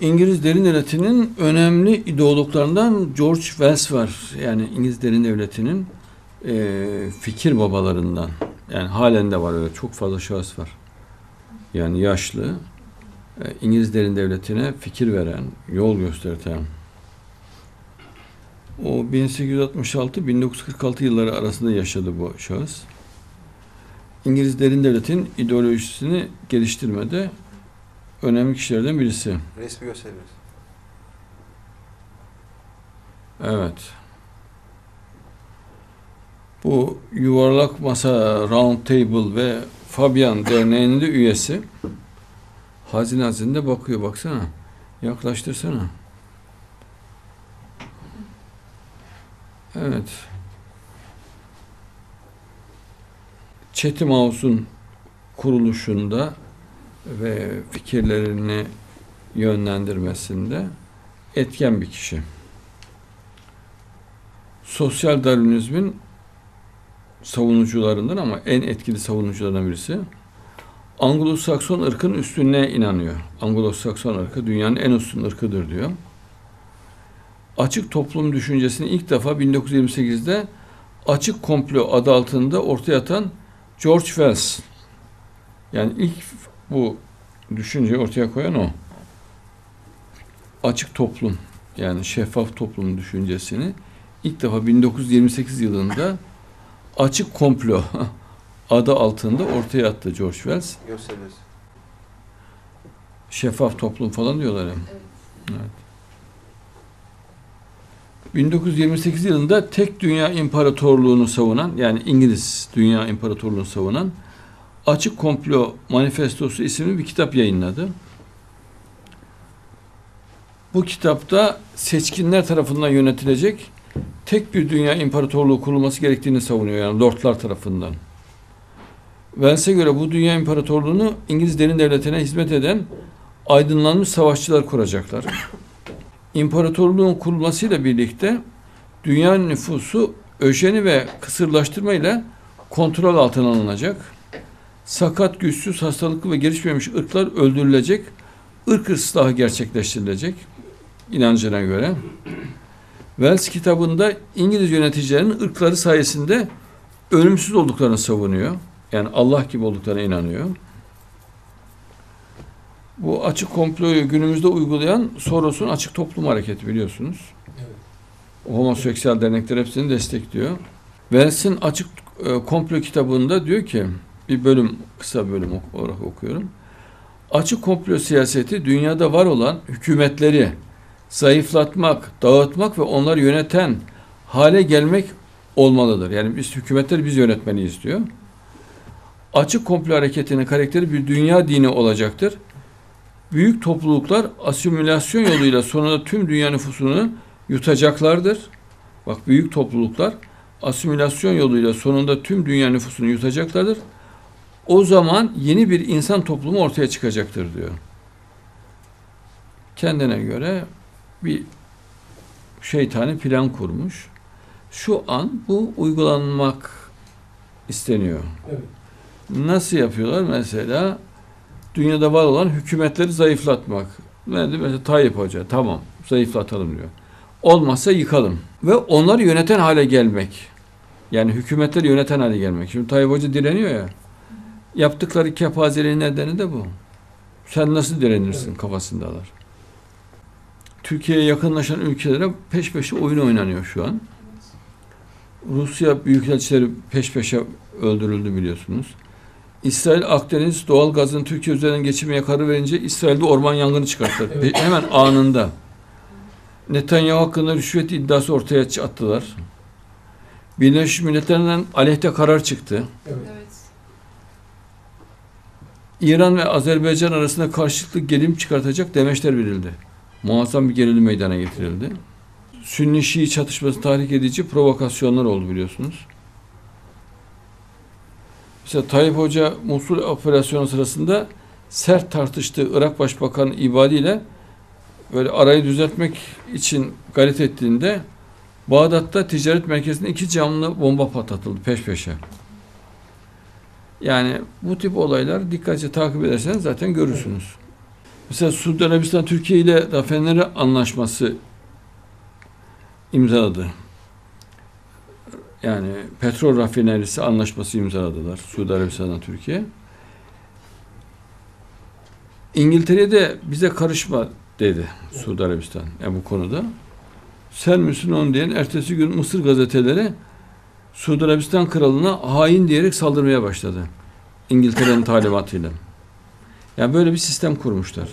İngiliz derin devletinin önemli ideologlarından George Wells var. Yani İngiliz derin devletinin e, fikir babalarından. Yani halen de var öyle çok fazla şahıs var. Yani yaşlı e, İngiliz derin devletine fikir veren, yol gösteren. O 1866-1946 yılları arasında yaşadı bu şahıs. İngiliz derin devletin ideolojisini geliştirmede önemli kişilerden birisi. Resmi gösteriyoruz. Evet. Bu yuvarlak masa Round Table ve Fabian Derneği'nin de üyesi. Hazine hazinede bakıyor baksana. Yaklaştırsana. Evet. Chatham House'un kuruluşunda ve fikirlerini yönlendirmesinde etken bir kişi. Sosyal Darwinizmin savunucularından ama en etkili savunucularından birisi. Anglo-Sakson ırkın üstünlüğe inanıyor. Anglo-Sakson ırkı dünyanın en üstün ırkıdır diyor. Açık toplum düşüncesini ilk defa 1928'de Açık Komplo adı altında ortaya atan George Wells. Yani ilk bu düşünceyi ortaya koyan o. Açık toplum yani şeffaf toplum düşüncesini ilk defa 1928 yılında Açık Komplo adı altında ortaya attı George Wells. Gösteriyoruz. Şeffaf toplum falan diyorlar hem. Evet. 1928 yılında tek dünya imparatorluğunu savunan yani İngiliz dünya imparatorluğunu savunan Açık Komplo Manifestosu isimli bir kitap yayınladı. Bu kitapta seçkinler tarafından yönetilecek tek bir dünya imparatorluğu kurulması gerektiğini savunuyor yani lordlar tarafından. Vels'e göre bu dünya imparatorluğunu İngiliz derin devletine hizmet eden aydınlanmış savaşçılar kuracaklar. İmparatorluğun kurulmasıyla birlikte dünya nüfusu öjeni ve kısırlaştırmayla kontrol altına alınacak. Sakat, güçsüz, hastalıklı ve gelişmemiş ırklar öldürülecek. ırk ıslahı gerçekleştirilecek inancına göre. Wells kitabında İngiliz yöneticilerin ırkları sayesinde ölümsüz olduklarını savunuyor. Yani Allah gibi olduklarına inanıyor. Bu açık komployu günümüzde uygulayan Soros'un açık toplum hareketi biliyorsunuz. Evet. Homoseksüel dernekler hepsini destekliyor. Wells'in açık e, komplo kitabında diyor ki bir bölüm kısa bölüm olarak okuyorum. Açık komplo siyaseti dünyada var olan hükümetleri zayıflatmak, dağıtmak ve onları yöneten hale gelmek olmalıdır. Yani biz hükümetleri biz yönetmeliyiz diyor. Açık komplo hareketinin karakteri bir dünya dini olacaktır. Büyük topluluklar asimilasyon yoluyla sonunda tüm dünya nüfusunu yutacaklardır. Bak büyük topluluklar asimilasyon yoluyla sonunda tüm dünya nüfusunu yutacaklardır. O zaman yeni bir insan toplumu ortaya çıkacaktır diyor. Kendine göre bir şeytani plan kurmuş. Şu an bu uygulanmak isteniyor. Evet. Nasıl yapıyorlar? Mesela dünyada var olan hükümetleri zayıflatmak. Ne diyor? Mesela Tayyip Hoca tamam zayıflatalım diyor. Olmazsa yıkalım. Ve onları yöneten hale gelmek. Yani hükümetleri yöneten hale gelmek. Şimdi Tayyip Hoca direniyor ya. Yaptıkları kepazeliğin nedeni de bu. Sen nasıl direnirsin evet. kafasındalar. Türkiye'ye yakınlaşan ülkelere peş peşe oyun oynanıyor şu an. Rusya büyükelçileri peş peşe öldürüldü biliyorsunuz. İsrail Akdeniz doğal gazın Türkiye üzerinden geçirmeye karar verince İsrail'de orman yangını çıkarttı. Evet. Hemen anında. Netanyahu hakkında rüşvet iddiası ortaya attılar. Birleşmiş Milletler'den aleyhte karar çıktı. Evet. İran ve Azerbaycan arasında karşılıklı gerilim çıkartacak demeçler verildi. Muazzam bir gerilim meydana getirildi. Sünni-Şii çatışması tahrik edici provokasyonlar oldu biliyorsunuz. Mesela Tayyip Hoca Musul operasyonu sırasında sert tartıştığı Irak Başbakanı İbadi ile böyle arayı düzeltmek için gayret ettiğinde Bağdat'ta ticaret merkezinde iki camlı bomba patlatıldı peş peşe. Yani bu tip olaylar dikkatli takip ederseniz zaten görürsünüz. Mesela Suudi Arabistan Türkiye ile rafineri anlaşması imzaladı. Yani petrol rafinerisi anlaşması imzaladılar Suudi Arabistan'la Türkiye. İngiltere de bize karışma dedi Suudi Arabistan yani bu konuda. Sen misin onu diyen ertesi gün Mısır gazeteleri Suudi Arabistan kralına hain diyerek saldırmaya başladı. İngiltere'nin talimatıyla. Yani böyle bir sistem kurmuşlar.